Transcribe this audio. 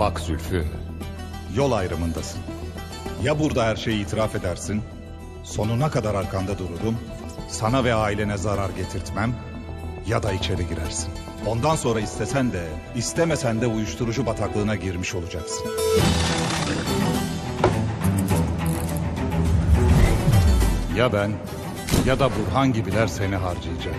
Bak Zülfü, Yol ayrımındasın. Ya burada her şeyi itiraf edersin, sonuna kadar arkanda dururum, sana ve ailene zarar getirtmem ya da içeri girersin. Ondan sonra istesen de, istemesen de uyuşturucu bataklığına girmiş olacaksın. Ya ben ya da Burhan gibiler seni harcayacak.